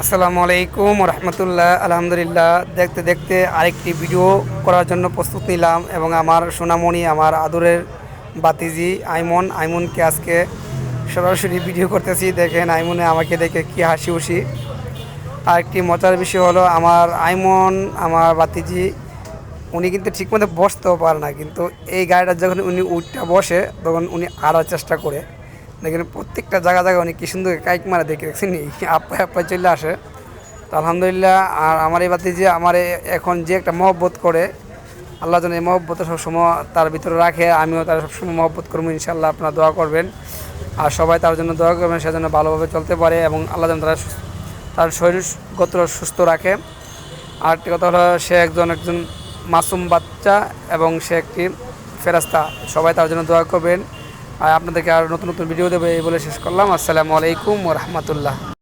আসসালামু আলাইকুম রহমতুল্লাহ, আলহামদুলিল্লাহ। দেখতে দেখতে আরেকটি ভিডিও করার জন্য প্রস্তুত নিলাম এবং আমার সোনামণি, আমার আদরের বাতিজি আইমন, আইমনকে আজকে সরাসরি ভিডিও করতেছি। দেখেন আইমনে আমাকে দেখে কি হাসি হুসি আর একটি মজার বিষয় হলো আমার আইমন, আমার বাতিজি উনি কিন্তু ঠিকমতো বসতেও পারে না, কিন্তু এই গাড়িটা যখন উনি উঠটা বসে, তখন উনি আরও চেষ্টা করে। দেখেন প্রত্যেকটা জায়গা জায়গায় অনেক কি সুন্দর কাইক মারা দেখে দেখছেন আপ্পায় আপ্পায় চলে আসে। তো আলহামদুলিল্লাহ, আর আমার এই বাতি যে আমার এখন যে একটা মহব্বত করে, আল্লাহ যেন এই মহব্বত সবসময় তার ভিতরে রাখে, আমিও তার সবসময় মহব্বত করব ইনশাল্লাহ আপনারা দোয়া করবেন। আর সবাই তার জন্য দোয়া করবেন সেজন্য ভালোভাবে চলতে পারে এবং আল্লাহ যেন তারা তার শরীর শরীরগত সুস্থ রাখে। আর একটি কথা হলো, সে একজন একজন মাসুম বাচ্চা এবং সে একটি ফেরাস্তা। সবাই তার জন্য দোয়া করবেন। আর আপনাদেরকে আর নতুন নতুন ভিডিও দেবে এই বলে শেষ করলাম। আসসালামু আলাইকুম রহমতুল্লাহ।